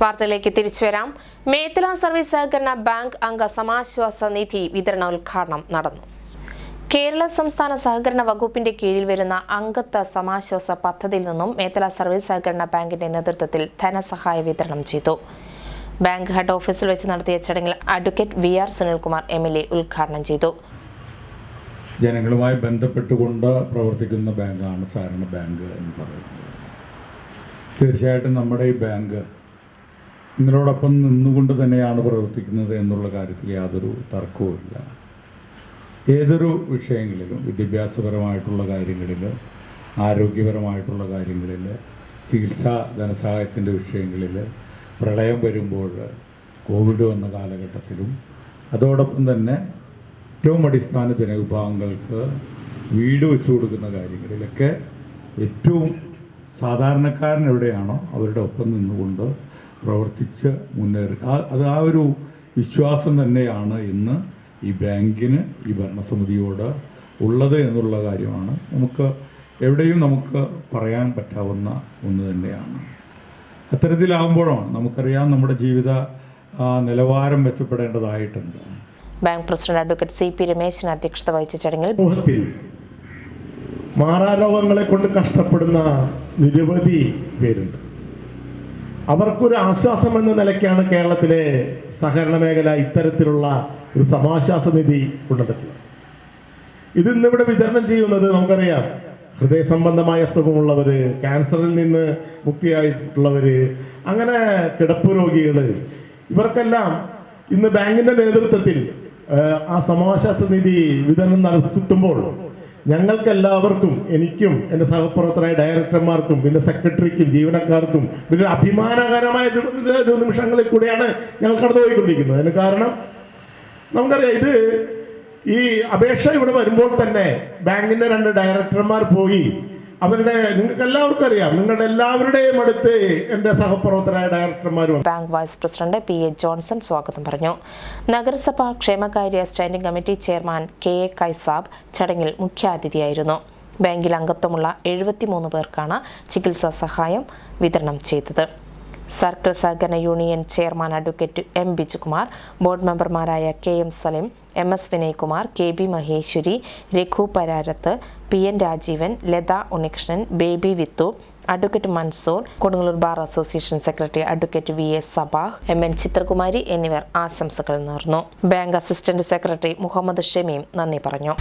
വാർത്തയിലേക്ക് തിരിച്ചു വരാം മേത്തല സർവീസ് സഹകരണ ബാങ്ക് അംഗ സമാശ്വാസ നിധി വിതരണ ഉദ്ഘാടനം നടന്നു. കേരള സംസ്ഥാന സഹകരണ വകുപ്പിന്റെ കീഴിൽ വരുന്ന അംഗത്വ സമാശ്വാസ പദ്ധതിയിൽ നിന്നും മേത്തല സർവീസ് സഹകരണ ബാങ്കിന്റെ നേതൃത്വത്തിൽ ധനസഹായ വിതരണം ചെയ്തു. ബാങ്ക് ഹെഡ് ഓഫീസിൽ വെച്ച് നടത്തിയ ചടങ്ങിൽ advocate V R Sunilkumar M L A ഉദ്ഘാടനം ചെയ്തു. ജനങ്ങളുമായി ബന്ധപ്പെട്ടുകൊണ്ട് പ്രവർത്തിക്കുന്ന ബാങ്കാണ് സഹകരണ ബാങ്ക് എന്ന് പറയുന്നത്. തീർച്ചയായിട്ടും നമ്മുടെ ഈ ബാങ്ക് നിങ്ങളോടൊപ്പം നിന്നുകൊണ്ട് തന്നെയാണ് പ്രവർത്തിക്കുന്നത് എന്നുള്ള കാര്യത്തിൽ യാതൊരു തർക്കവുമില്ല ഏതൊരു വിഷയങ്ങളിലും വിദ്യാഭ്യാസപരമായിട്ടുള്ള കാര്യങ്ങളിൽ ആരോഗ്യപരമായിട്ടുള്ള കാര്യങ്ങളിൽ ചികിത്സാ ധനസഹായത്തിന്റെ വിഷയങ്ങളിൽ പ്രളയം വരുമ്പോൾ കോവിഡ് വന്ന കാലഘട്ടത്തിലും അതോടൊപ്പം തന്നെ ഏറ്റവും അടിസ്ഥാന ജനവിഭാഗങ്ങൾക്ക് വീട് വെച്ചു കൊടുക്കുന്ന കാര്യങ്ങളിലൊക്കെ ഏറ്റവും സാധാരണക്കാരൻ എവിടെയാണോ അവരുടെ ഒപ്പം നിന്നുകൊണ്ട് പ്രവർത്തിച്ച് മുന്നേറി അത് ആ ഒരു വിശ്വാസം തന്നെയാണ് ഇന്ന് ഈ ബാങ്കിന് ഈ ഭരണസമിതിയോട് ഉള്ളത് എന്നുള്ള കാര്യമാണ്. നമുക്ക് എവിടെയും നമുക്ക് പറയാൻ പറ്റാവുന്ന ഒന്ന് തന്നെയാണ്. അത്തരത്തിലാകുമ്പോഴാണ് നമുക്കറിയാം നമ്മുടെ ജീവിത നിലവാരം മെച്ചപ്പെടേണ്ടതായിട്ടുണ്ട്. Bank president advocate C P രമേശിന് അധ്യക്ഷത വഹിച്ച ചടങ്ങിൽ സമൂഹത്തിൽ മാറാരോഗങ്ങളെ കൊണ്ട് കഷ്ടപ്പെടുന്ന നിരവധി പേരുണ്ട്. അവർക്കൊരു ആശ്വാസം എന്ന നിലയ്ക്കാണ് കേരളത്തിലെ സഹകരണ മേഖല ഇത്തരത്തിലുള്ള ഒരു സമാശ്വാസ നിധി കൊണ്ടുവന്നിട്ടുള്ളത്. ഇത് ഇന്നിവിടെ വിതരണം ചെയ്യുന്നത് നമുക്കറിയാം. ഹൃദയ സംബന്ധമായ അസുഖമുള്ളവര് ക്യാൻസറിൽ നിന്ന് മുക്തിയായിട്ടുള്ളവര് അങ്ങനെ കിടപ്പ് രോഗികൾ ഇവർക്കെല്ലാം ഇന്ന് ബാങ്കിന്റെ നേതൃത്വത്തിൽ ആ സമാശ്വാസ നിധി വിതരണം നടത്തുമ്പോൾ ഞങ്ങൾക്ക് എല്ലാവർക്കും എനിക്കും എന്റെ സഹപ്രവർത്തകരായ ഡയറക്ടർമാർക്കും പിന്നെ സെക്രട്ടറിക്കും ജീവനക്കാർക്കും പിന്നെ അഭിമാനകരമായ ഒരു നിമിഷങ്ങളിൽ കൂടെയാണ് ഞങ്ങൾ കടന്നുപോയിക്കൊണ്ടിരിക്കുന്നത്. അതിന് കാരണം നമുക്കറിയാം ഇത് ഈ അപേക്ഷ ഇവിടെ വരുമ്പോൾ തന്നെ ബാങ്കിന്റെ രണ്ട് ഡയറക്ടർമാർ പോയി അവരുടെ നിങ്ങൾക്ക് എല്ലാവർക്കും അറിയാം. നിങ്ങളുടെ എല്ലാവരുടെയും അടുത്ത് എന്റെ സഹപ്രവർത്തകരായ ഡയറക്ടർമാർ bank vice president P A Johnson സ്വാഗതം പറഞ്ഞു. നഗരസഭാ ക്ഷേമകാര്യ standing committee chairman K A Kaisab ചടങ്ങിൽ മുഖ്യാതിഥിയായിരുന്നു. ബാങ്കിൽ അംഗത്വമുള്ള എഴുപത്തിമൂന്ന് പേർക്കാണ് ചികിത്സാ സഹായം വിതരണം ചെയ്തത്. സർക്കിൾ സഹകരണ union chairman advocate M Bijukumar board മെമ്പർമാരായ K M Salim M S Vinaykumar K B Maheshwari Raghu Pararath P N Rajeevan Latha Unnikrishnan Baby Vithu advocate Mansoor Kodungallur bar association secretary advocate V S Sabah M N Chithrakumari എന്നിവർ ആശംസകൾ നേർന്നു. Bank assistant secretary Muhammad Shameem നന്ദി പറഞ്ഞു.